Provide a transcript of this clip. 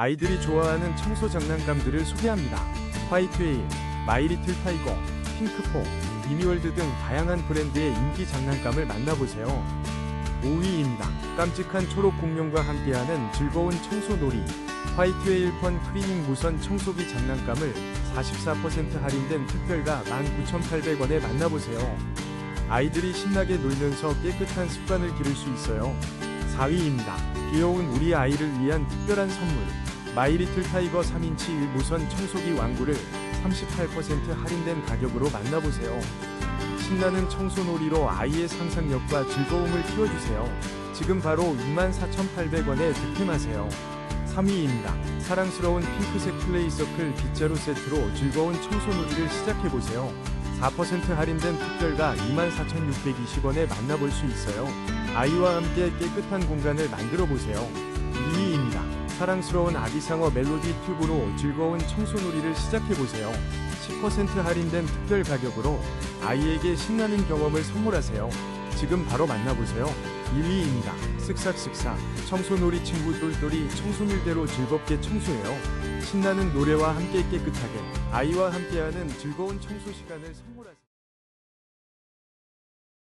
아이들이 좋아하는 청소 장난감들을 소개합니다. 화이트웨일, 마이리틀 타이거, 핑크퐁, 미니월드 등 다양한 브랜드의 인기 장난감을 만나보세요. 5위입니다. 깜찍한 초록 공룡과 함께하는 즐거운 청소놀이. 화이트웨일 펀 클리닝 무선 청소기 장난감을 44% 할인된 특별가 19,800원에 만나보세요. 아이들이 신나게 놀면서 깨끗한 습관을 기를 수 있어요. 4위입니다. 귀여운 우리 아이를 위한 특별한 선물. 마이리틀 타이거 3인치 무선 청소기 왕구를 38% 할인된 가격으로 만나보세요. 신나는 청소놀이로 아이의 상상력과 즐거움을 키워주세요. 지금 바로 24,800원에 득템하세요. 3위입니다. 사랑스러운 핑크색 플레이서클 빗자루 세트로 즐거운 청소놀이를 시작해보세요. 4% 할인된 특별가 24,620원에 만나볼 수 있어요. 아이와 함께 깨끗한 공간을 만들어 보세요. 2위입니다. 사랑스러운 아기상어 멜로디 튜브로 즐거운 청소놀이를 시작해 보세요. 10% 할인된 특별 가격으로 아이에게 신나는 경험을 선물하세요. 지금 바로 만나보세요. 1위입니다. 쓱싹쓱싹 청소놀이 친구 똘똘이 청소물대로 즐겁게 청소해요. 신나는 노래와 함께 깨끗하게 아이와 함께하는 즐거운 청소 시간을 선물하세요.